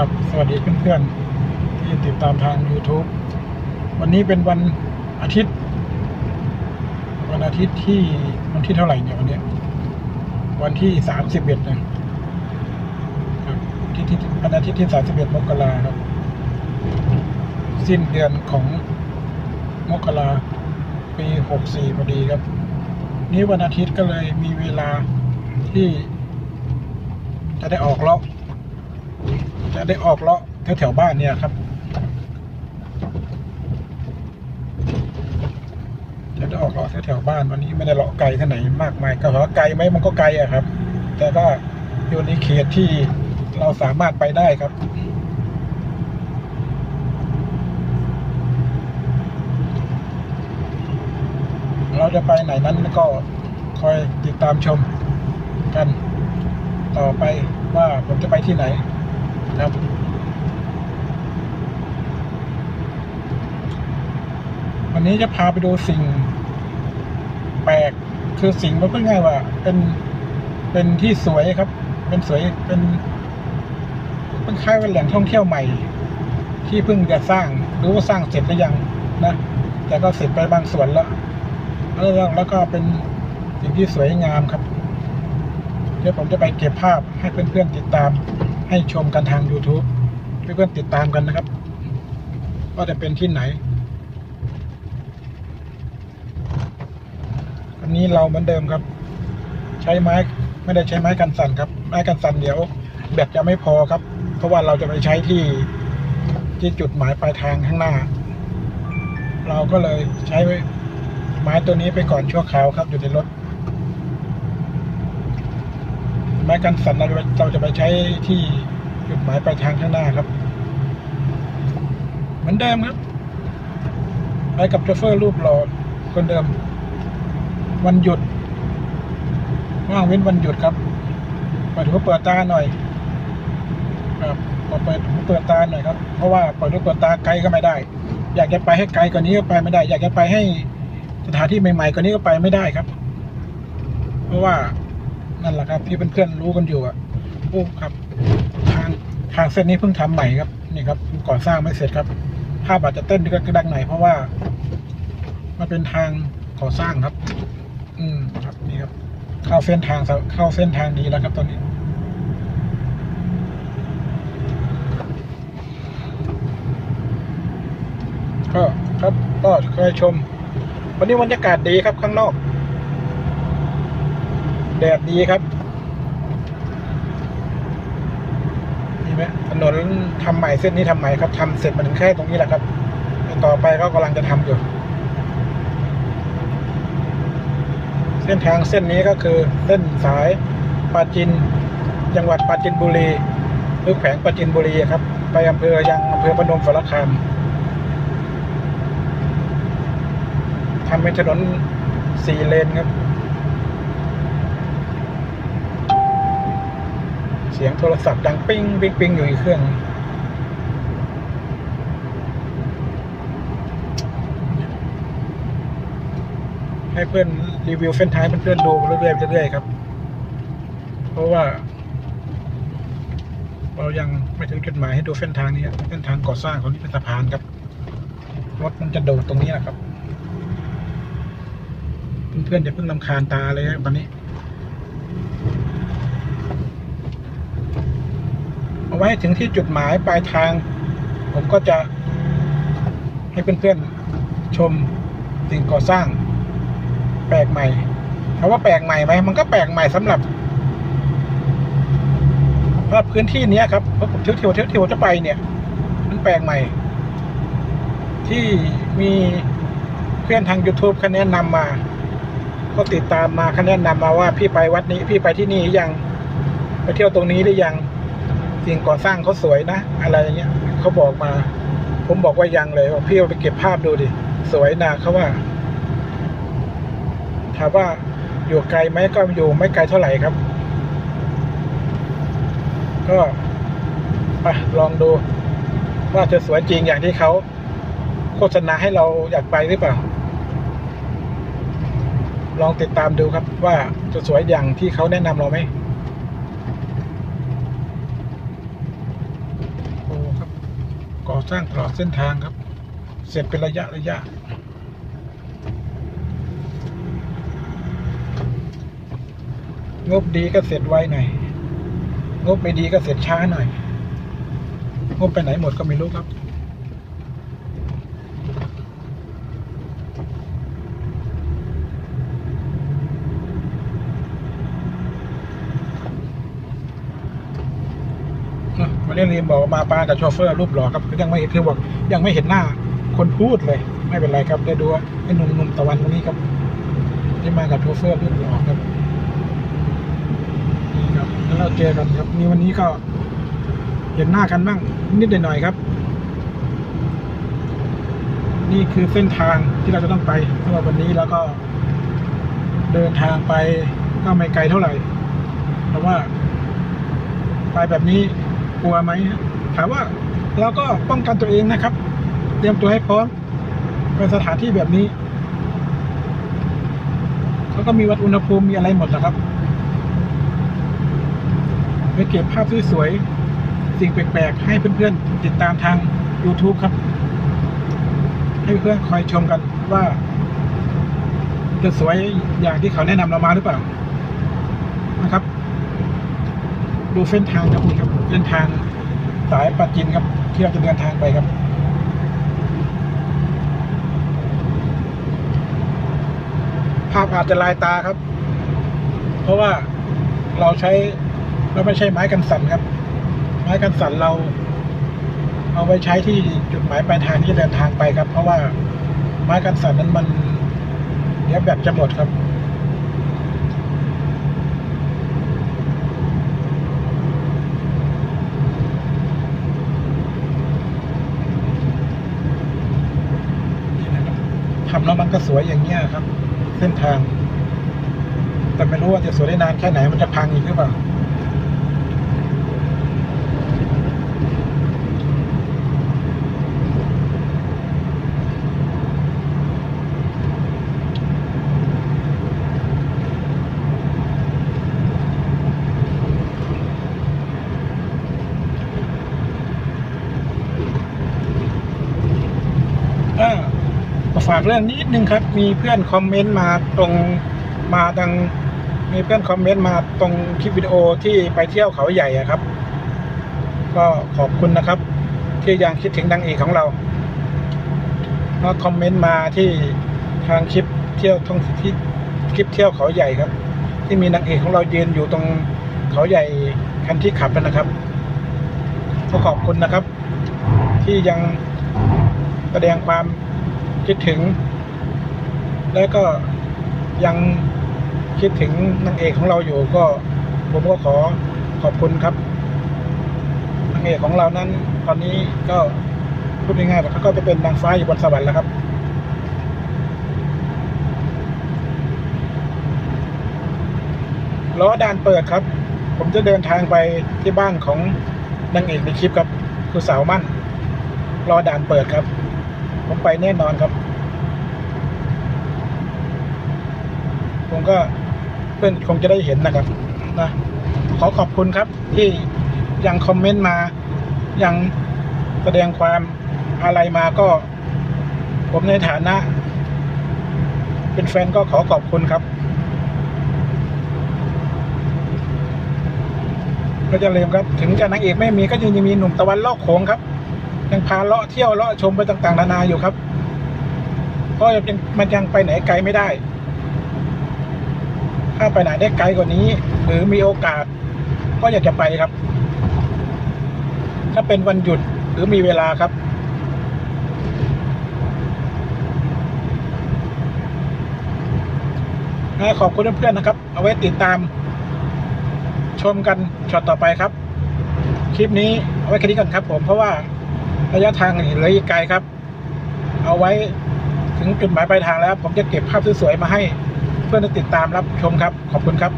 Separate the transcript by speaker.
Speaker 1: ครับสวัสดีเพื่อนๆที่ติดตามทาง YouTube วันนี้เป็นวันอาทิตย์ วันอาทิตย์ที่วันที่เท่าไหร่เนี่ยวันนี้ วันที่สามสิบเอ็ดนะครับที่ที่วันอาทิตย์ที่สามสิบเอ็ดมกราครับ สิ้นเดือนของมกราปีหกสี่พอดีครับ นี้วันอาทิตย์ก็เลยมีเวลาที่จะได้ออกเลาะ จะได้ออกเลาะแถวแถวๆบ้านเนี่ยครับ จะได้ออกเลาะแถวแถวๆบ้านวันนี้ไม่ได้เลาะไกลที่ไหนมากมายก็ถามว่าไกลไหมมันก็ไกลอะครับ แต่ก็อยู่ในเขตที่เราสามารถไปได้ครับเราจะไปไหนนั้นก็คอยติดตามชมกันต่อไปว่าผมจะไปที่ไหน ครับวันนี้จะพาไปดูสิ่ง แปลกคือสิ่งมันก็ง่ายว่า เป็นเป็นที่สวยครับ เป็นสวยเป็นเป็นคล้ายเป็นแหล่งท่องเที่ยวใหม่ ที่เพิ่งจะสร้างรู้ว่าสร้างเสร็จหรือยังนะ แต่ก็เสร็จไปบางส่วนแล้วแล้วแล้วก็เป็นสิ่งที่สวยงามครับ เดี๋ยวผมจะไปเก็บภาพให้เพื่อนๆติดตาม ให้ชมกันทาง YouTube เพื่อนๆติดตามกันนะครับ ว่าจะเป็นที่ไหน อันนี้เราเหมือนเดิมครับ ใช้ไม้ไม่ได้ใช้ไม้กันสั่นครับ ไม้กันสั่นเดี๋ยวแบตจะไม่พอครับ เพราะว่าเราจะไปใช้ที่ที่จุดหมายปลายทางข้างหน้า เราก็เลยใช้ไม้ตัวนี้ไปก่อนชั่วคราวครับอยู่ในรถ ไม้กันสั่นเราจะเราจะไปใช้ที่จุดหมายปลายทางข้างหน้าครับ เหมือนเดิมครับ ไปกับโชเฟอร์รูปหล่อคนเดิม วันหยุด ว่างเว้นวันหยุดครับเปิดหูเปิดตาหน่อยครับเปิดหูเปิดตาหน่อยครับ เพราะว่าเปิดหูเปิดตาไกลก็ไม่ได้ อยากจะไปให้ไกลกว่านี้ก็ไปไม่ได้ อยากจะไปให้สถานที่ใหม่ๆกว่านี้ก็ไปไม่ได้ครับ เพราะว่า นั่นแหละครับ ที่เพื่อนๆรู้กันอยู่อะโอ้ครับ ทางทางเส้นนี้เพิ่งทำใหม่ครับนี่ครับก่อสร้างไม่เสร็จครับ ภาพอาจจะเต้นก็ดังหน่อยเพราะว่า มันเป็นทางก่อสร้างครับ อืมครับนี่ครับ เข้าเส้นทางเข้าเส้นทางนี้แล้วครับตอนนี้ก็ครับก็คยชม วันนี้บรรยากาศดีครับข้างนอก แดดดีครับนี่ไหมถนนทำใหม่เส้นนี้ทำใหม่ครับทำเสร็จมาถึงแค่ตรงนี้แหละครับต่อไปก็กำลังจะทำอยู่ เส้นทางเส้นนี้ก็คือเส้นสายปราจิน จังหวัดปราจินบุรีหรือแขวงปราจินบุรีครับ ไปอำเภอยังอำเภอพนมสารคามทำเป็นถนนสี่เลนครับ สียงโทรศัพท์ดังปิ้งปิ้งปิ้งอยู่อีกเครื่อง ให้เพื่อนรีวิวเส้นท้างให้เพื่อนๆดูเรื่อยๆเรื่อยๆครับ เพราะว่า เรายังไม่ถึงจุดหมายให้ดูเส้นทางนี้เส้นทางก่อสร้างของนี้เป็นสะพานครับรถมันจะโดดตรงนี้แหละครับ เพื่อนๆอย่าเพิ่งลำคาญตาเลยครับวันนี้ เอาไว้ถึงที่จุดหมายปลายทาง ผมก็จะให้เพื่อนๆชมสิ่งก่อสร้าง แปลกใหม่คำว่าแปลกใหม่ไหมมันก็แปลกใหม่สำหรับเพราะพื้นที่เนี้ยครับเพราะผมเที่ยวเที่ยวเที่ยวเที่ยวจะไปเนี่ย มันแปลกใหม่ ที่มีเพื่อนทาง YouTube เขาแนะนำมา ก็ติดตามมาเขาแนะนำมาว่าพี่ไปวัดนี้ พี่ไปที่นี่ยัง ไปเที่ยวตรงนี้หรือยัง สิ่งก่อสร้างเขาสวยนะ อะไรอย่างเงี้ยเขาบอกมา ผมบอกว่ายังเลยบอกพี่เอาไปเก็บภาพดูดิ สวยนะเขาว่า ถามว่าอยู่ไกลไหมก็อยู่ไม่ไกลเท่าไหร่ครับ ก็ไปลองดู ว่าจะสวยจริงอย่างที่เขาโฆษณาให้เราอยากไปหรือเปล่า ลองติดตามดูครับว่าจะสวยอย่างที่เขาแนะนำเราไหม ก่อสร้างตลอดเส้นทางครับ เสร็จเป็นระยะระยะ งบดีก็เสร็จไวหน่อย งบไม่ดีก็เสร็จช้าหน่อย งบไปไหนหมดก็ไม่รู้ครับ อะวันนี้รีมบอกมาปากับโชเฟอร์รูปหล่อครับยังไม่คือบอกยังไม่เห็นหน้าคนพูดเลย ไม่เป็นไรครับได้ดูไอ้หนุ่มหนุ่มตะวันคนนี้ครับที่มากับโชเฟอร์รูปหล่อครับนี่ครับแล้วเราเจอกันครับนี่วันนี้ก็เห็นหน้ากันบ้างนิดหน่อยครับ นี่คือเส้นทางที่เราจะต้องไปสำหรับวันนี้แล้วก็เดินทางไปก็ไม่ไกลเท่าไหร่แต่ว่า ไปแบบนี้ กลัวไหมถามว่าเราก็ป้องกันตัวเองนะครับ เตรียมตัวให้พร้อมเป็นสถานที่แบบนี้เขาก็มีวัดอุณหภูมิมีอะไรหมดนะครับไปเก็บภาพสวยๆสิ่งแปลกๆให้เพื่อนๆติดตามทาง YouTube ครับ ให้เพื่อนคอยชมกันว่า จะสวยอย่างที่เขาแนะนำเรามาหรือเปล่านะครับ ดูเส้นทางครับคุณครับเส้นทางสายปัจจินครับ ที่เราจะเดินทางไปครับภาพอาจจะลายตาครับ เพราะว่าเราใช้เราไม่ใช่ไม้กันสั่นครับ ไม้กันสั่นเรา เอาไว้ใช้ที่จุดหมายปลายทางที่จะเดินทางไปครับ เพราะว่าไม้กันสั่นนั้นมันเดี๋ยวแบตจะหมดครับ นี่นะครับทำ แล้วมันก็สวยอย่างเงี้ยครับ เส้นทาง แต่ไม่รู้ว่าจะสวยได้นานแค่ไหนมันจะพังอีกหรือเปล่าอ่าก็ ฝากเรื่องนี้นิดนึงครับ มีเพื่อนคอมเมนต์มาตรงมาดังมีเพื่อนคอมเมนต์มาตรงคลิปวิดีโอที่ไปเที่ยวเขาใหญ่ครับ ก็ขอบคุณนะครับ ที่ยังคิดถึงนางเอกของเราก็คอมเมนต์มาที่ทางคลิปเที่ยวท่องที่คลิปเที่ยวเขาใหญ่ครับ ที่มีนางเอกของเรายืนอยู่ตรงเขาใหญ่คันที่ขับนะครับก็ขอบคุณนะครับ ที่ยังแสดงความ คิดถึง และก็ยังคิดถึงนางเอกของเราอยู่ก็ผมก็ขอขอบคุณครับนางเอกของเรานั้น ตอนนี้ก็พูดง่ายๆว่เขาก็จะเป็นนางฟ้าอยู่บนสวรรค์แล้วครับล้อด่านเปิดครับ ผมจะเดินทางไปที่บ้านของนางเอกในคลิปครับ คือสาวมั่นรอด่านเปิดครับ ผมไปแน่นอนครับ ผมก็เพื่อนคงจะได้เห็นนะครับนะขอขอบคุณครับที่ยังคอมเมนต์มา ยังแสดงความอะไรมาก็ ผมในฐานะ เป็นแฟนก็ขอขอบคุณครับก็จะลืมครับ ถึงจะนางเอกไม่มีก็ยังมีหนุ่มตะวันลอกโขงครับ ยังพาเลาะเที่ยวเลาะชมไปต่างๆนานาอยู่ครับเพราะยังมันยังไปไหนไกลไม่ได้ ถ้าไปไหนได้ไกลกว่านี้ หรือมีโอกาส ก็อยากจะไปครับ ถ้าเป็นวันหยุดหรือมีเวลาครับ ขอบคุณเพื่อนๆนะครับ เอาไว้ติดตาม ชมกันช็อตต่อไปครับ คลิปนี้เอาไว้แค่นี้ก่อนครับ ผมเพราะว่าระยะทางเหลืออีกไกลครับ เอาไว้ถึงจุดหมายปลายทางแล้ว ผมจะเก็บภาพสวยๆมาให้ อนๆได้ติดตามรับชมครับ ขอบคุณครับ